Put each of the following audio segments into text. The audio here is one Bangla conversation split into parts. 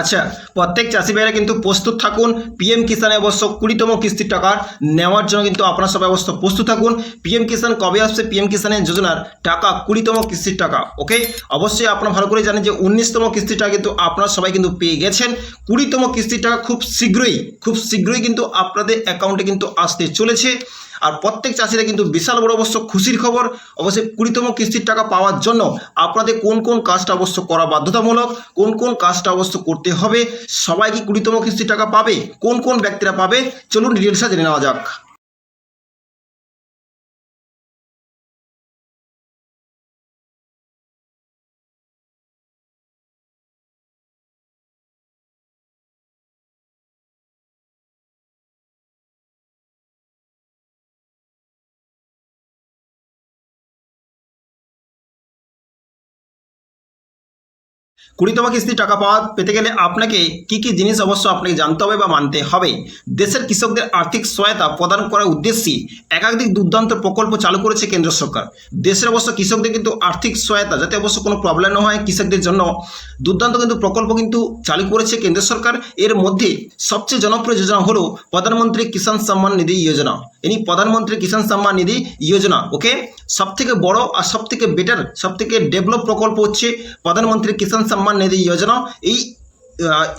আচ্ছা প্রত্যেক চাষি ভাইরা কিন্তু প্রস্তুত থাকুন। পিএম কিষানে অবশ্য কুড়িতম কিস্তির টাকা নেওয়ার জন্য কিন্তু আপনার সবাই অবশ্য প্রস্তুত থাকুন। পিএম কিষান কবে আসছে? পিএম কিষানের যোজনার টাকা কুড়িতম কিস্তির টাকা ওকে অবশ্যই আপনারা ভালো করে জানেন যে উনিশতম কিস্তির টাকা কিন্তু আপনারা সবাই কিন্তু পেয়ে গেছেন। কুড়িতম কিস্তির টাকা খুব শীঘ্রই খুব শীঘ্রই কিন্তু আপনাদের অ্যাকাউন্টে কিন্তু আসতে চলেছে। আর প্রত্যেক চাষিরা কিন্তু বিশাল বড় অবশ্য খুশির খবর। অবশ্যই কুড়িতম কিস্তির টাকা পাওয়ার জন্য আপনাদের কোন কোন কাজটা অবশ্য করা বাধ্যতামূলক, কোন কোন কাজটা অবশ্য করতে হবে, সবাই কি কুড়িতম কিস্তির টাকা পাবে? কোন কোন ব্যক্তিরা পাবে? চলুন ডিটেলসটা জেনে নেওয়া যাক। কুড়িতম কিস্তি টাকা পাওয়া পেতে গেলে আপনাকে কি কি জিনিস অবশ্য আপনাকে জানতে হবে বা মানতে হবে? দেশের কৃষকদের আর্থিক সহায়তা প্রদান করার উদ্দেশ্যে একাধিক দুর্দান্ত প্রকল্প চালু করেছে কেন্দ্র সরকার। দেশের অবশ্য কৃষকদের কিন্তু আর্থিক সহায়তা, যাতে অবশ্য কোনো প্রবলেম না হয় কৃষকদের জন্য। দুর্দান্ত কিন্তু প্রকল্প কিন্তু চালু করেছে কেন্দ্র সরকার। এর মধ্যে সবচেয়ে জনপ্রিয় যোজনা হলো প্রধানমন্ত্রী কিষাণ সম্মান নিধি যোজনা। ইনি প্রধানমন্ত্রী কিষাণ সম্মান নিধি যোজনা, ওকে? সব থেকে বড় আর সব থেকে বেটার সব থেকে ডেভেলপ প্রকল্প হচ্ছে প্রধানমন্ত্রী কিষাণ সম্মান নিধি যোজনা। এই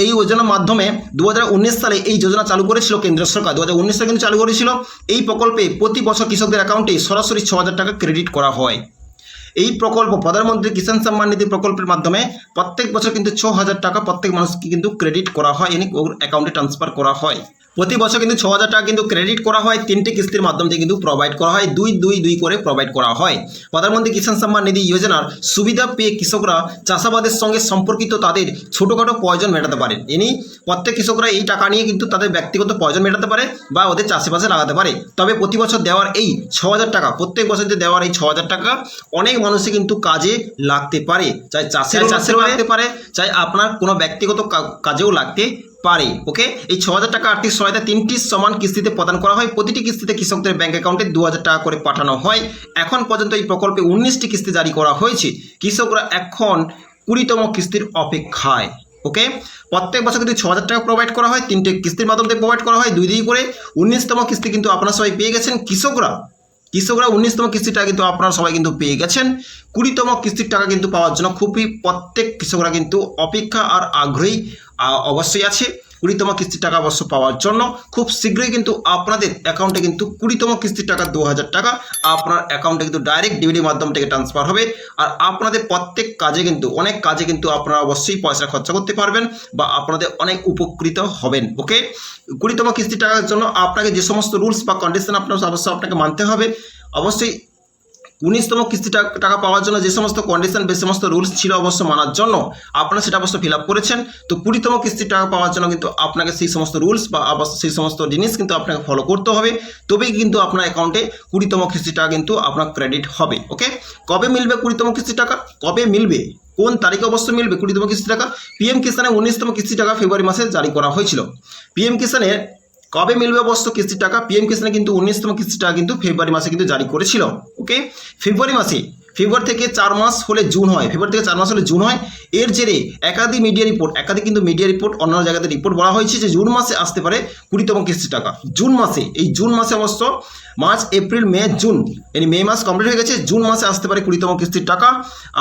এই যোজনার মাধ্যমে দু হাজার উনিশ সালে এই যোজনা চালু করেছিল কেন্দ্র সরকার। দু হাজার উনিশ সালে কিন্তু চালু করেছিল। এই প্রকল্পে প্রতি বছর কৃষকদের অ্যাকাউন্টে সরাসরি ছ টাকা ক্রেডিট করা হয়। এই প্রকল্প, প্রধানমন্ত্রী কিষাণ সম্মান নিধি প্রকল্পের মাধ্যমে প্রত্যেক বছর কিন্তু ছ হাজার টাকা প্রত্যেক মানুষকে কিন্তু ক্রেডিট করা হয়। এনে অ্যাকাউন্টে ট্রান্সফার করা হয়। প্রতি বছর কিন্তু ছ হাজার টাকা কিন্তু ক্রেডিট করা হয় তিনটি কিস্তির মাধ্যমে কিন্তু প্রোভাইড করা হয় দুই দুই দুই করে প্রোভাইড করা হয়। প্রধানমন্ত্রী কিষাণ সম্মান নিধি যোজনার সুবিধা পেয়ে কৃষকরা চাষাবাদের সঙ্গে সম্পর্কিত তাদের ছোটোখাটো প্রয়োজন মেটাতে পারেন ইনি প্রত্যেক কৃষকরা এই টাকা নিয়ে কিন্তু তাদের ব্যক্তিগত প্রয়োজন মেটাতে পারে বা ওদের চাষবাসে লাগাতে পারে। তবে প্রতি বছর দেওয়ার এই ছ হাজার টাকা প্রত্যেক বছর যে দেওয়ার এই ছ হাজার টাকা অনেক মানুষই কিন্তু কাজে লাগতে পারে। চাই চাষের চাষেরও লাগতে পারে চাই আপনার কোনো ব্যক্তিগত কাজেও লাগতে পারে ওকে এই ছ হাজার টাকা আর্থিক সহায়তা তিনটি সমান কিস্তিতে প্রদান করা হয়। প্রতিটি কিস্তিতে কৃষকদের ব্যাংক অ্যাকাউন্টে দু হাজার টাকা করে পাঠানো হয়। এখন পর্যন্ত এই প্রকল্পে উনিশটি কিস্তি জারি করা হয়েছে। কৃষকরা এখন কুড়িতম কিস্তির অপেক্ষায় ওকে প্রত্যেক বছর কিন্তু ছ হাজার টাকা প্রোভাইড করা হয়, তিনটে কিস্তির মাধ্যমে প্রোভাইড করা হয়, দুই দুই করে। উনিশতম কিস্তি কিন্তু আপনারা সবাই পেয়ে গেছেন। কৃষকরা কৃষকরা উনিশতম কিস্তির টাকা কিন্তু আপনারা সবাই কিন্তু পেয়ে গেছেন। কুড়িতম কিস্তির টাকা কিন্তু পাওয়ার জন্য খুবই প্রত্যেক কৃষকরা কিন্তু অপেক্ষা আর আগ্রহী অবশ্যই আছে। কুড়িতম কিস্তির টাকা অবশ্য পাওয়ার জন্য খুব শীঘ্রই কিন্তু আপনাদের অ্যাকাউন্টে কিন্তু কুড়িতম কিস্তির টাকা দু হাজার টাকা আপনার অ্যাকাউন্টে কিন্তু ডাইরেক্ট ডিবিডির মাধ্যম থেকে ট্রান্সফার হবে। আর আপনাদের প্রত্যেক কাজে কিন্তু, অনেক কাজে কিন্তু আপনারা অবশ্যই পয়সা খরচা করতে পারবেন বা আপনাদের অনেক উপকৃত হবেন ওকে কুড়িতম কিস্তির টাকার জন্য আপনাকে যে সমস্ত রুলস বা কন্ডিশন আপনার অবশ্যই আপনাকে মানতে হবে। অবশ্যই উনিশতম কিস্তি টাকা পাওয়ার জন্য যে সমস্ত কন্ডিশন যে সমস্ত রুলস ছিল অবশ্য মানার জন্য আপনারা সেটা অবশ্য ফিল আপ করেছেন। তো কুড়িতম কিস্তির টাকা পাওয়ার জন্য কিন্তু আপনাকে সেই সমস্ত রুলস বা অবশ্য সেই সমস্ত জিনিস কিন্তু আপনাকে ফলো করতে হবে। তবেই কিন্তু আপনার অ্যাকাউন্টে কুড়িতম কিস্তি টাকা কিন্তু আপনার ক্রেডিট হবে ওকে কবে মিলবে কুড়িতম কিস্তি টাকা? কবে মিলবে? কোন তারিখে অবশ্য মিলবে কুড়িতম কিস্তি টাকা? পিএম কিষানে উনিশতম কিস্তি টাকা ফেব্রুয়ারি মাসে জারি করা হয়েছিল। পিএম কিষানের কবে মিলবে অবশ্য কিস্তির টাকা? পিএম কিষানে কিন্তু উনিশতম কিস্তির টাকা কিন্তু ফেব্রুয়ারি মাসে কিন্তু জারি করেছিল। ওকে ফেব্রুয়ারি মাসে ফেব্রুয়ারি থেকে চার মাস হলে জুন হয়। ফেব্রুয়ারি থেকে চার মাস হলে জুন হয়। এর জেরে একাধিক মিডিয়া রিপোর্ট একাধিক কিন্তু মিডিয়া রিপোর্ট অন্যান্য জায়গাতে রিপোর্ট বলা হয়েছে যে জুন মাসে আসতে পারে কুড়িতম কিস্তি টাকা। জুন মাসে, এই জুন মাসে অবশ্য মার্চ এপ্রিল মে জুন এই মে মাস কমপ্লিট হয়ে গেছে। জুন মাসে আসতে পারে কুড়িতম কিস্তির টাকা।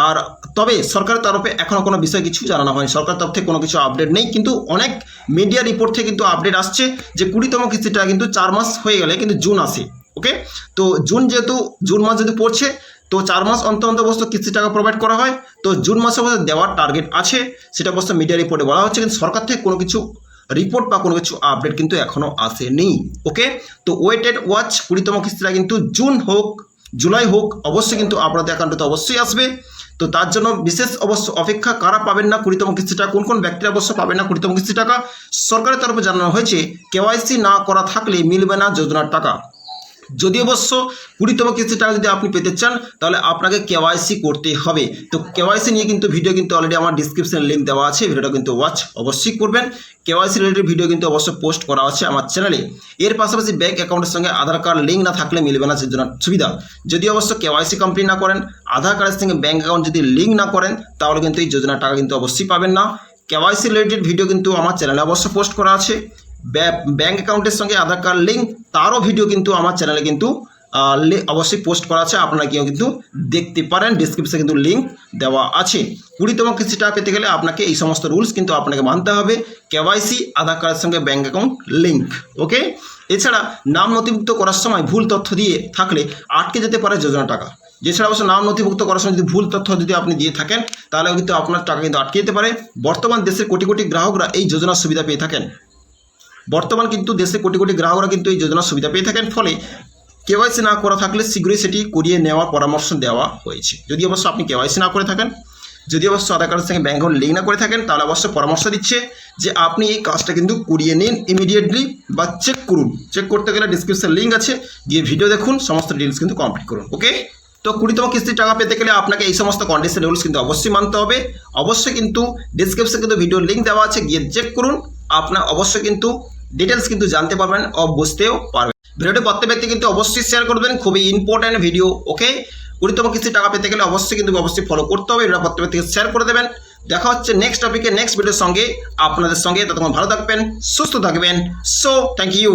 আর তবে সরকারের তরফে এখনও কোনো বিষয় কিছু জানানো হয়নি। সরকার তরফ থেকে কোনো কিছু আপডেট নেই। কিন্তু অনেক মিডিয়া রিপোর্ট থেকে কিন্তু আপডেট আসছে যে কুড়িতম কিস্তির টাকা কিন্তু চার মাস হয়ে গেলে কিন্তু জুন আসে। ওকে তো জুন যেহেতু জুন মাস যদি পড়ছে তো চার মাস অন্তর অন্তর অবশ্য কিস্তি টাকা প্রোভাইড করা হয়। তো জুন মাসে অবশ্য দেওয়ার টার্গেট আছে, সেটা অবশ্য মিডিয়া রিপোর্টে বলা হচ্ছে, কিন্তু সরকার থেকে কোনো কিছু রিপোর্ট বা কোনো কিছু আপডেট কিন্তু এখনও আসেনি। ওকে তো ওয়েটেড ওয়াচ কুড়িতম কিস্তিটা কিন্তু জুন হোক, জুলাই হোক, অবশ্যই কিন্তু আপনাদের অ্যাকাউন্টে তো অবশ্যই আসবে। তো তার জন্য বিশেষ অবশ্য অপেক্ষা কারা পাবেন না কুড়িতম কিস্তি টাকা কোন কোন ব্যক্তিরা অবশ্য পাবেন না কুড়িতম কিস্তি টাকা সরকারের তরফে জানানো হয়েছে কেওয়াইসি না করা থাকলে মিলবে না যোজনার টাকা। যদি অবশ্য কুড়িতম কিস্তি টাকা যদি আপনি পেতে চান, তাহলে আপনাকে কেওয়াইসি করতে হবে। তো কেওয়াইসি নিয়ে কিন্তু ভিডিও কিন্তু অলরেডি আমার ডিসক্রিপশনে লিঙ্ক দেওয়া আছে, ভিডিওটা কিন্তু ওয়াচ অবশ্যই করবেন। কেওয়াইসি রিলেটেড ভিডিও কিন্তু অবশ্যই পোস্ট করা আছে আমার চ্যানেলে এর পাশাপাশি ব্যাঙ্ক অ্যাকাউন্টের সঙ্গে আধার কার্ড লিঙ্ক না থাকলে মিলবে না যোজনার সুবিধা। যদি অবশ্য কেওয়াইসি কমপ্লিট না করেন আধার কার্ডের সঙ্গে ব্যাঙ্ক অ্যাকাউন্ট যদি লিঙ্ক না করেন, তাহলে কিন্তু এই যোজনার টাকা কিন্তু অবশ্যই পাবেন না। কেওয়াইসি রিলেটেড ভিডিও কিন্তু আমার চ্যানেলে অবশ্য পোস্ট করা আছে। ব্যাঙ্ক অ্যাকাউন্টের সঙ্গে আধার কার্ড লিঙ্ক তারও ভিডিও কিন্তু আমার চ্যানেলে কিন্তু অবশ্যই পোস্ট করা আছে আপনারা কেউ কিন্তু দেখতে পারেন ডিসক্রিপশনে কিন্তু লিঙ্ক দেওয়া আছে। কুড়িতম কিস্তি টাকা পেতে গেলে আপনাকে এই সমস্ত রুলস কিন্তু আপনাকে মানতে হবে কেওয়াইসি আধার কার্ডের সঙ্গে ব্যাঙ্ক অ্যাকাউন্ট লিঙ্ক ওকে এছাড়া নাম নথিভুক্ত করার সময় ভুল তথ্য দিয়ে থাকলে আটকে যেতে পারে যোজনা টাকা। যেছাড়া অবশ্য নাম নথিভুক্ত করার সময় যদি ভুল তথ্য যদি আপনি দিয়ে থাকেন তাহলে কিন্তু আপনার টাকা কিন্তু আটকে যেতে পারে। বর্তমান দেশের কোটি কোটি গ্রাহকরা এই যোজনার সুবিধা পেয়ে থাকেন। বর্তমান কিন্তু দেশে কোটি কোটি গ্রাহকরা কিন্তু এই যোজনার সুবিধা পেয়ে থাকেন। ফলে কেওয়াইসি না করা থাকলে শীঘ্রই সেটি করিয়ে নেওয়ার পরামর্শ দেওয়া হয়েছে। যদি অবশ্য আপনি কেওয়াইসি না করে থাকেন, যদি অবশ্য আধার কার্ডের সঙ্গে ব্যাঙ্ক অ্যাকাউন্ট লিঙ্ক না করে থাকেন, তাহলে অবশ্য পরামর্শ দিচ্ছে যে আপনি এই কাজটা কিন্তু করিয়ে নিন ইমিডিয়েটলি বা চেক করুন। চেক করতে গেলে ডিসক্রিপশন লিঙ্ক আছে, গিয়ে ভিডিও দেখুন, সমস্ত ডিটেলস কিন্তু কমপ্লিট করুন ওকে তো কুড়িতম কিস্তির টাকা পেতে গেলে আপনাকে এই সমস্ত কন্ডিশন রুলস কিন্তু অবশ্যই মানতে হবে। অবশ্যই কিন্তু ডিসক্রিপশনে কিন্তু ভিডিও লিঙ্ক দেওয়া আছে, গিয়ে চেক করুন। আপনার অবশ্যই কিন্তু ডিটেলস কিন্তু জানতে পারবেন ও বুঝতেও পারবেন। ভিডিওটি প্রত্যেক ব্যক্তি কিন্তু অবশ্যই শেয়ার করবেন, খুবই ইম্পর্ট্যান্ট ভিডিও ওকে গুরুত্বপূর্ণ কিছু টাকা পেতে গেলে অবশ্যই কিন্তু অবশ্যই ফলো করতে হবে এটা প্রত্যেক ব্যক্তিকে শেয়ার করে দেবেন। দেখা হচ্ছে নেক্সট টপিকে নেক্সট ভিডিওর সঙ্গে, আপনাদের সঙ্গে। ততক্ষণ ভালো থাকবেন, সুস্থ থাকবেন। So thank you